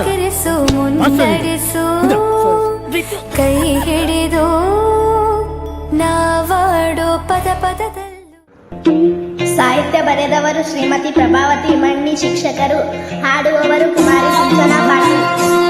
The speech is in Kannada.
ನೆಲೆಯಾಗಿರಿಸು ಮುನ್ನಡೆಸು ಕೈ ಹಿಡಿದು ನಾವಾಡೋ ಪದ ಪದದಲ್ಲೂ. ಸಾಹಿತ್ಯ ಬರೆದವರು ಶ್ರೀಮತಿ ಪ್ರಭಾವತಿ ಮಣ್ಣಿ ಶಿಕ್ಷಕರು ಹಾಡುವವರು ಕುಮಾರಿ ಸಂಜನಾ ಪಾಟೀಲ್.